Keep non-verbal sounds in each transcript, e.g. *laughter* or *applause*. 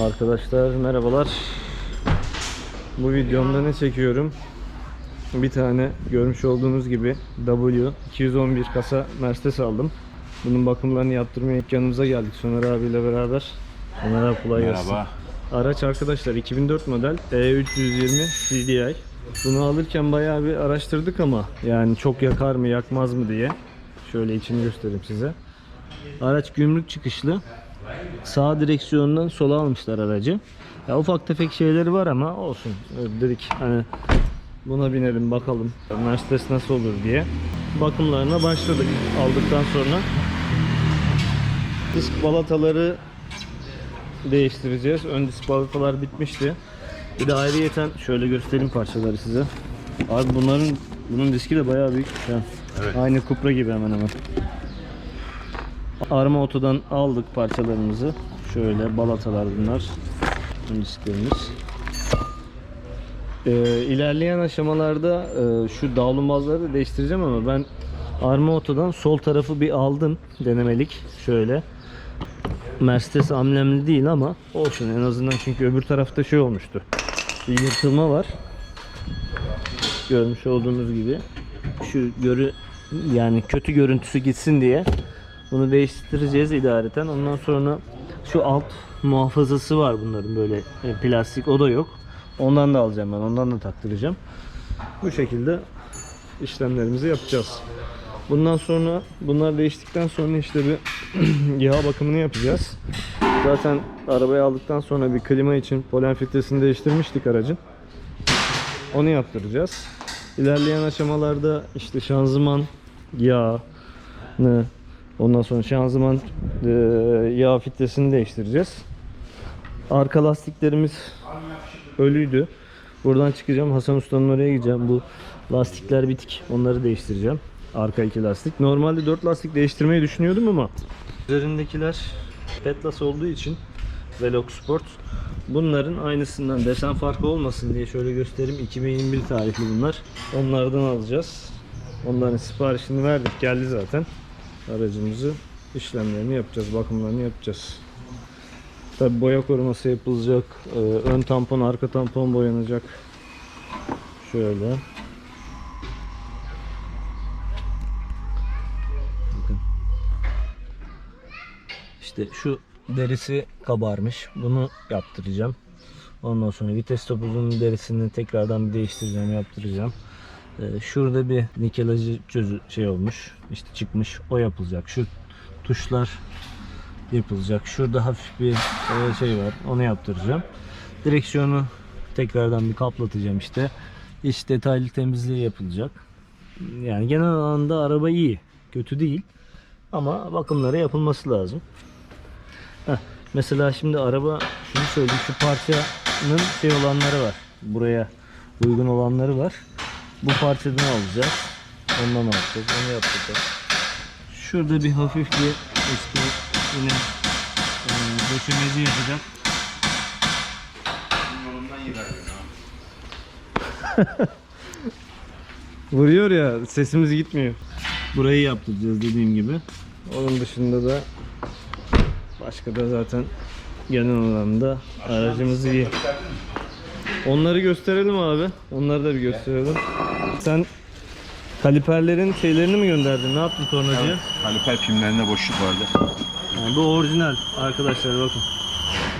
Arkadaşlar merhabalar. Bu videomda ne çekiyorum? Bir tane görmüş olduğunuz gibi W 211 kasa Mercedes aldım. Bunun bakımlarını yaptırmaya ilk yanımıza geldik Soner abiyle beraber. Soner abi kolay gelsin. Merhaba. Araç arkadaşlar 2004 model E320 CDI. Bunu alırken bayağı bir araştırdık ama yani çok yakar mı yakmaz mı diye. Şöyle içini göstereyim size. Araç gümrük çıkışlı. Sağ direksiyondan sola almışlar aracı. Ya ufak tefek şeyleri var ama olsun. Dedik hani buna binelim bakalım Mercedes nasıl olur diye. Bakımlarına başladık aldıktan sonra. Disk balataları değiştireceğiz. Ön disk balatalar bitmişti. Bir de ayrıyeten şöyle göstereyim parçaları size. Abi bunların bunun diski de bayağı büyük. Yani Evet. Aynı Cupra gibi hemen hemen. Arma otodan aldık parçalarımızı. Şöyle balatalar bunlar. Ön disklerimiz. Ee, ilerleyen aşamalarda e, şu davlumbazları da değiştireceğim ama ben Arma Oto'dan sol tarafı bir aldım denemelik şöyle. Mercedes amblemli değil ama olsun en azından çünkü öbür tarafta şey olmuştu. Bir yırtılma var. Görmüş olduğunuz gibi şu görü yani kötü görüntüsü gitsin diye bunu değiştireceğiz idareten. Ondan sonra şu alt muhafazası var bunların böyle e, plastik o da yok. Ondan da alacağım ben. Ondan da taktıracağım. Bu şekilde işlemlerimizi yapacağız. Bundan sonra bunlar değiştikten sonra işte bir *clears throat* yağ bakımını yapacağız. Zaten arabayı aldıktan sonra bir klima için polen filtresini değiştirmiştik aracın. Onu yaptıracağız. İlerleyen aşamalarda işte şanzıman yağını ondan sonra şanzıman e, yağ filtresini değiştireceğiz. Arka lastiklerimiz ölüydü. Buradan çıkacağım. Hasan Usta'nın oraya gideceğim. Bu lastikler bitik. Onları değiştireceğim. Arka iki lastik. Normalde 4 lastik değiştirmeyi düşünüyordum ama üzerindekiler Petlas olduğu için Velox Sport bunların aynısından desen farkı olmasın diye şöyle göstereyim. 2021 tarihli bunlar. Onlardan alacağız. Onların siparişini verdik. Geldi zaten. Aracımızı işlemlerini yapacağız. Bakımlarını yapacağız. Tabi boya koruması yapılacak. Ee, ön tampon, arka tampon boyanacak. Şöyle. Bakın. İşte şu derisi kabarmış. Bunu yaptıracağım. Ondan sonra vites topuzunun derisini tekrardan bir değiştireceğim, yaptıracağım. Ee, şurada bir nikelajı çözü şey olmuş. işte çıkmış. O yapılacak. Şu tuşlar yapılacak. Şurada hafif bir e, şey var. Onu yaptıracağım. Direksiyonu tekrardan bir kaplatacağım işte. İç detaylı temizliği yapılacak. Yani genel anlamda araba iyi. Kötü değil. Ama bakımları yapılması lazım. Heh, mesela şimdi araba şunu söyleyeyim şu parçanın şey olanları var. Buraya uygun olanları var. Bu parçadan alacağız. Ondan alacağız. Onu yapacağız. Şurada bir hafif bir eski yine e, döşemeci yapacak. *laughs* Vuruyor ya sesimiz gitmiyor. Burayı yaptıracağız dediğim gibi. Onun dışında da başka da zaten genel anlamda aracımız iyi. Onları gösterelim abi. Onları da bir gösterelim. Sen kaliperlerin şeylerini mi gönderdin? Ne yaptın tornacıya? Kaliper pimlerinde boşluk vardı. Yani bu orijinal arkadaşlar bakın.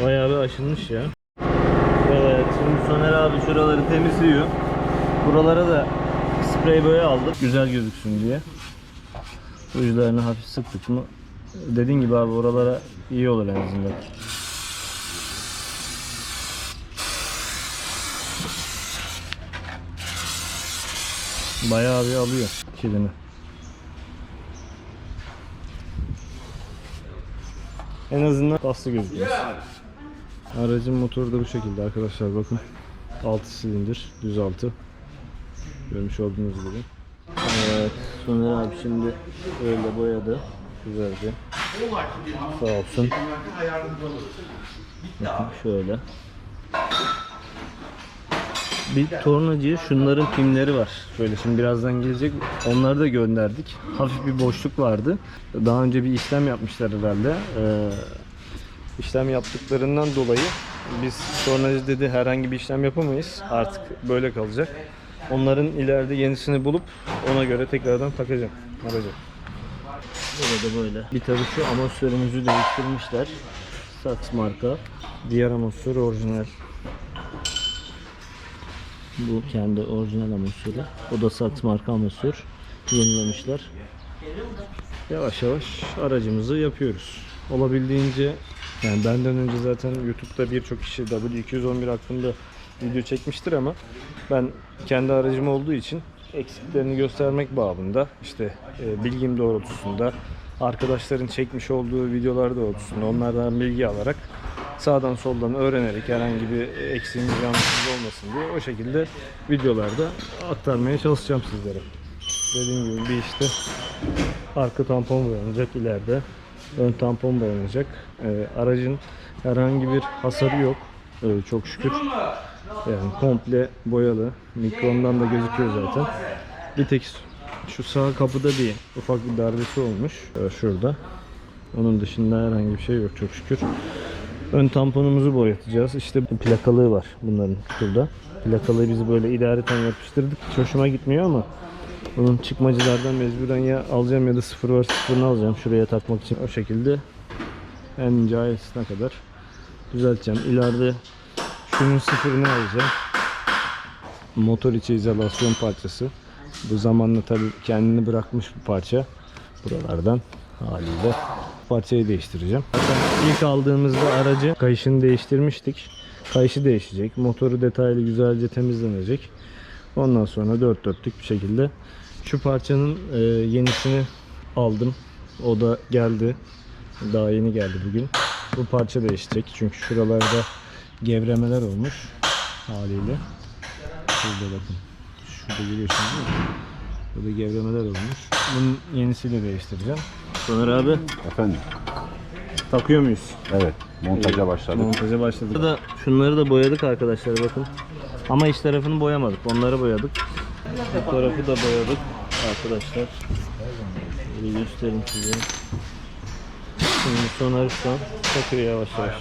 Bayağı bir aşınmış ya. Evet şimdi Soner abi şuraları temizliyor. Buralara da sprey boya aldık. Güzel gözüksün diye. Uçlarını hafif sıktık mı dediğin gibi abi oralara iyi olur en azından. Bayağı bir alıyor kilini. En azından paslı gözüküyor. Aracın motoru da bu şekilde arkadaşlar bakın. 6 silindir, düz altı. Görmüş olduğunuz gibi. Evet, Soner abi şimdi öyle boyadı. Güzelce. Sağ olsun. Şöyle. Bir tornacıya şunların pimleri var. Şöyle şimdi birazdan gelecek. Onları da gönderdik. Hafif bir boşluk vardı. Daha önce bir işlem yapmışlar herhalde. Ee, işlem yaptıklarından dolayı biz sonracı dedi herhangi bir işlem yapamayız. Artık böyle kalacak. Onların ileride yenisini bulup ona göre tekrardan takacağım aracı. Burada böyle. Bir tabii şu amortisörümüzü değiştirmişler. Saks marka. Diğer amortisör orijinal. Bu kendi orijinal amortisörü. O da Saks marka amortisör. Yenilemişler. Yavaş yavaş aracımızı yapıyoruz. Olabildiğince yani benden önce zaten YouTube'da birçok kişi W211 hakkında video çekmiştir ama ben kendi aracım olduğu için eksiklerini göstermek babında işte e, bilgim doğrultusunda arkadaşların çekmiş olduğu videolar doğrultusunda onlardan bilgi alarak sağdan soldan öğrenerek herhangi bir eksiğimiz yanlışımız olmasın diye o şekilde videolarda aktarmaya çalışacağım sizlere. Dediğim gibi bir işte arka tampon boyanacak ileride. Ön tampon boyanacak. Ee, aracın herhangi bir hasarı yok. Ee, çok şükür. Yani komple boyalı. Mikrondan da gözüküyor zaten. Bir tek şu sağ kapıda bir ufak bir darbesi olmuş. Ee, şurada. Onun dışında herhangi bir şey yok çok şükür. Ön tamponumuzu boyatacağız. İşte plakalığı var bunların şurada. Plakalığı biz böyle idareten yapıştırdık. Hiç hoşuma gitmiyor ama bunun çıkmacılardan mecburen ya alacağım ya da sıfır var sıfırını alacağım şuraya takmak için. O şekilde en ince kadar düzelteceğim. İleride şunun sıfırını alacağım. Motor içi izolasyon parçası. Bu zamanla tabi kendini bırakmış bir parça. Buralardan haliyle parçayı değiştireceğim. Zaten ilk aldığımızda aracı kayışını değiştirmiştik. Kayışı değişecek. Motoru detaylı güzelce temizlenecek. Ondan sonra dört dörtlük bir şekilde şu parçanın e, yenisini aldım. O da geldi. Daha yeni geldi bugün. Bu parça değişecek. Çünkü şuralarda gevremeler olmuş haliyle. Şurada bakın. Şurada görüyorsunuz değil mi? Burada gevremeler olmuş. Bunun yenisiyle değiştireceğim. Soner abi Efendim. takıyor muyuz? Evet. Montaja başladık. Montaja başladık. Burada şunları da boyadık arkadaşlar bakın. Ama iç tarafını boyamadık. Onları boyadık. Bu tarafı da boyadık arkadaşlar. Böyle göstereyim size. Şimdi Soner şu an takıyor yavaş yavaş.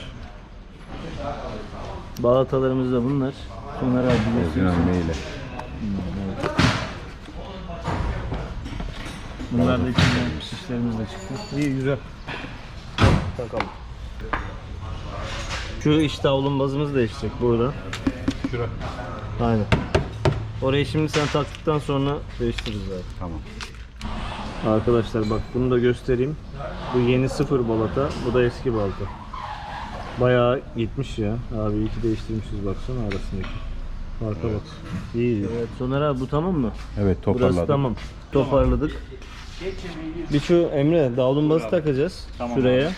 Balatalarımız da bunlar. Soner abi biliyorsunuz. Orijinal maile. Bunlar da içinden şişlerimiz de çıktı. İyi güzel. Takalım. Şu iç davlumbazımız değişecek burada. Şura. Aynen. Orayı şimdi sen taktıktan sonra değiştiririz abi. Tamam. Arkadaşlar bak bunu da göstereyim. Bu yeni sıfır balata, bu da eski balata. Bayağı gitmiş ya. Abi iyi ki değiştirmişiz baksana arasındaki. Farka bak. İyi. Evet Soner abi bu tamam mı? Evet toparladım. Burası tamam. Toparladık. Bir şu Emre davlumbazı takacağız şuraya.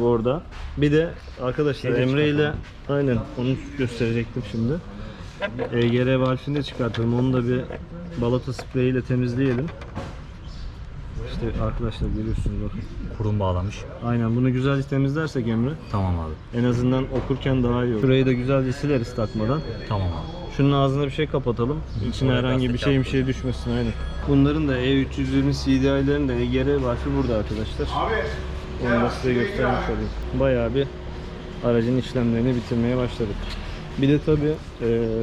Bu orada. Bir de arkadaşlar Emre ile aynen onu gösterecektim şimdi. EGR valfini de çıkartalım. Onu da bir balata spreyiyle temizleyelim. İşte arkadaşlar görüyorsunuz bakın. Kurum bağlamış. Aynen bunu güzelce temizlersek Emre Tamam abi. en azından okurken daha iyi olur. Şurayı da güzelce sileriz takmadan. Tamam abi. Şunun ağzına bir şey kapatalım. İçine herhangi bir şey bir şey düşmesin aynen. Bunların da E320 CDI'lerin de EGR varfı burada arkadaşlar. Onu da size göstermiş olayım. Bayağı bir aracın işlemlerini bitirmeye başladık. Bir de tabi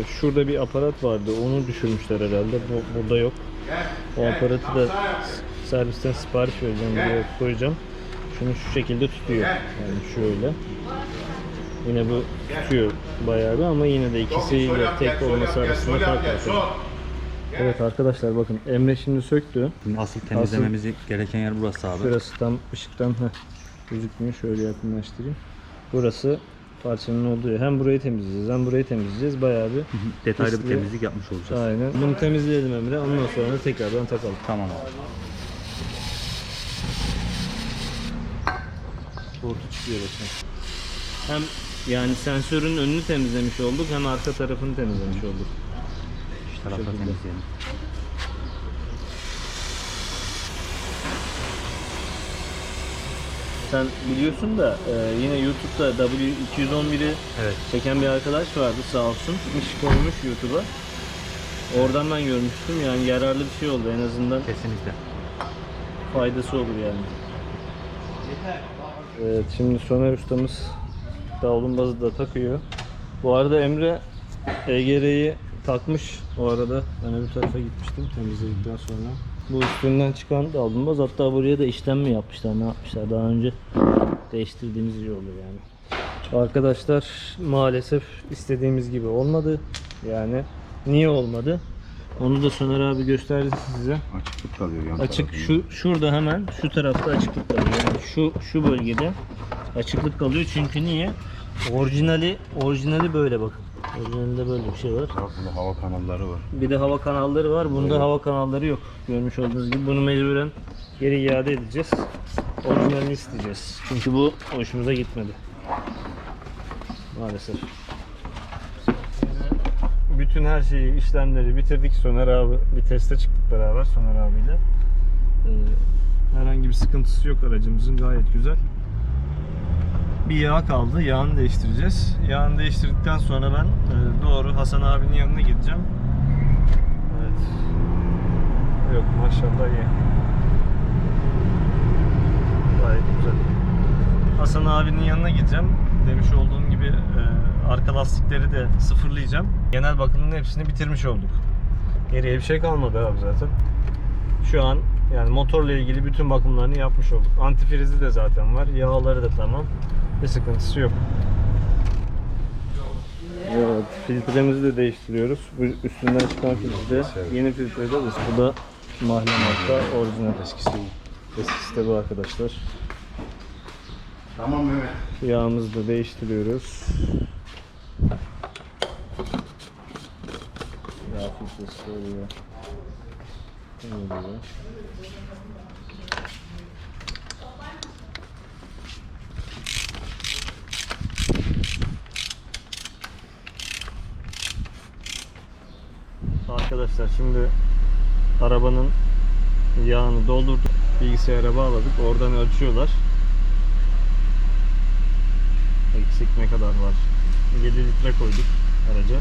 şurada bir aparat vardı. Onu düşürmüşler herhalde. Bu, burada yok. O aparatı da servisten sipariş vereceğim. Buraya koyacağım. Şunu şu şekilde tutuyor. Yani şöyle. Yine bu tutuyor bayağı bir ama yine de ikisiyle tek olması arasında fark var. Evet arkadaşlar bakın Emre şimdi söktü. Şimdi asıl temizlememiz gereken yer burası abi. Şurası tam ışıktan heh, gözükmüyor. Şöyle yakınlaştırayım. Burası parçanın olduğu yer. Hem burayı temizleyeceğiz hem burayı temizleyeceğiz. Bayağı bir Detaylı Pisliği- bir temizlik yapmış olacağız. aynen. Bunu temizleyelim Emre. Ondan sonra da tekrardan takalım. Tamam abi. Tortu çıkıyor bakın. Hem yani sensörün önünü temizlemiş olduk hem arka tarafını temizlemiş olduk. Şu tarafta Şekilde. temizleyelim. Sen biliyorsun da e, yine YouTube'da W211'i Evet. çeken bir arkadaş vardı sağ olsun. İş koymuş YouTube'a. Oradan ben görmüştüm yani yararlı bir şey oldu en azından Kesinlikle. faydası olur yani. Evet şimdi Soner ustamız Davlumbazı da takıyor. Bu arada Emre EGR'yi takmış. O arada ben öbür tarafa gitmiştim temizledikten sonra. Bu üstünden çıkan davlumbaz hatta buraya da işlem mi yapmışlar ne yapmışlar daha önce değiştirdiğimiz iyi olur yani. Arkadaşlar maalesef istediğimiz gibi olmadı. Yani niye olmadı? Onu da Soner abi gösterdi size. Açıklık kalıyor yan Açık tarafında. şu şurada hemen şu tarafta açıklık kalıyor. Yani şu şu bölgede açıklık kalıyor çünkü niye? Orijinali orijinali böyle bakın. Orijinalinde böyle bir şey var. Bak burada hava kanalları var. Bir de hava kanalları var. Bunda hava kanalları yok. Görmüş olduğunuz gibi bunu mecburen geri iade edeceğiz. Orijinalini isteyeceğiz. Çünkü bu hoşumuza gitmedi. Maalesef. Bütün her şeyi, işlemleri bitirdik. Soner abi bir teste çıktık beraber Soner abiyle. Ee, herhangi bir sıkıntısı yok aracımızın gayet güzel. Bir yağ kaldı. Yağını değiştireceğiz. Yağını değiştirdikten sonra ben e, doğru Hasan abinin yanına gideceğim. Evet. Yok maşallah iyi. Gayet güzel. Hasan abinin yanına gideceğim. Demiş olduğum gibi e, arka lastikleri de sıfırlayacağım. Genel bakımın hepsini bitirmiş olduk. Geriye bir şey kalmadı abi zaten. Şu an yani motorla ilgili bütün bakımlarını yapmış olduk. Antifrizi de zaten var. Yağları da tamam. Bir sıkıntısı yok. Evet, filtremizi de değiştiriyoruz. Bu üstünden çıkan filtre yeni filtre de bu. Da mahle marka orijinal. Eskisi bu. Eskisi de bu arkadaşlar. Tamam Mehmet. Yağımızı da değiştiriyoruz. Yağ filtresi oluyor. Arkadaşlar şimdi arabanın yağını doldurduk. Bilgisayara bağladık. Oradan ölçüyorlar. Eksik ne kadar var? 7 litre koyduk araca.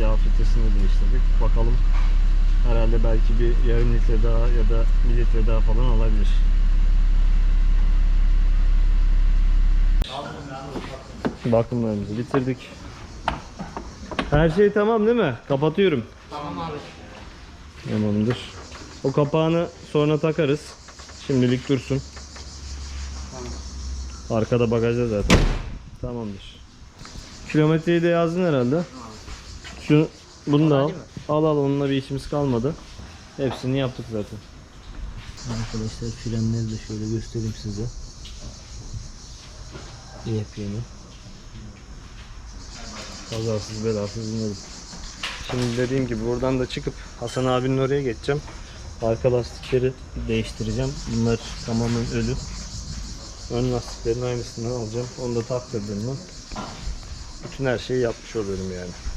Yağ filtresini de değiştirdik. Bakalım. Herhalde belki bir yarım litre daha ya da bir litre daha falan olabilir. Bakımlarımızı bitirdik. Her şey tamam değil mi? Kapatıyorum. Tamam abi. Tamamdır. O kapağını sonra takarız. Şimdilik dursun. Arkada bagajda zaten. Tamamdır. Kilometreyi de yazdın herhalde. Şu bunu da al. Al al onunla bir işimiz kalmadı. Hepsini yaptık zaten. Arkadaşlar frenleri de şöyle göstereyim size. Yepyeni. Kazasız belasız inelim. Şimdi dediğim gibi buradan da çıkıp Hasan abinin oraya geçeceğim. Arka lastikleri değiştireceğim. Bunlar tamamen ölü. Ön lastiklerin aynısından alacağım. Onu da taktırdım mı bütün her şeyi yapmış oluyorum yani.